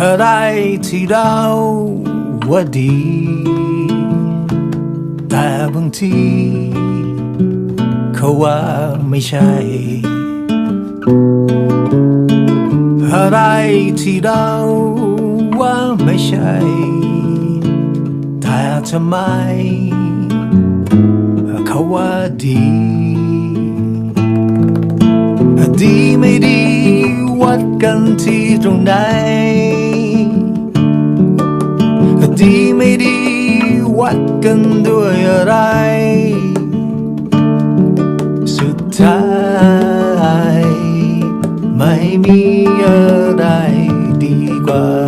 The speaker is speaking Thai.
อะไรที่เราว่าดี แต่บางทีเขาว่าไม่ใช่ อะไรที่เราว่าไม่ใช่ แต่ทำไม เขาว่าดี ดีไม่ดีวัดกันที่ตรงไหน ดีไม่ดี วัดกันด้วยอะไร สุดท้าย ไม่มีอะไรดีกว่า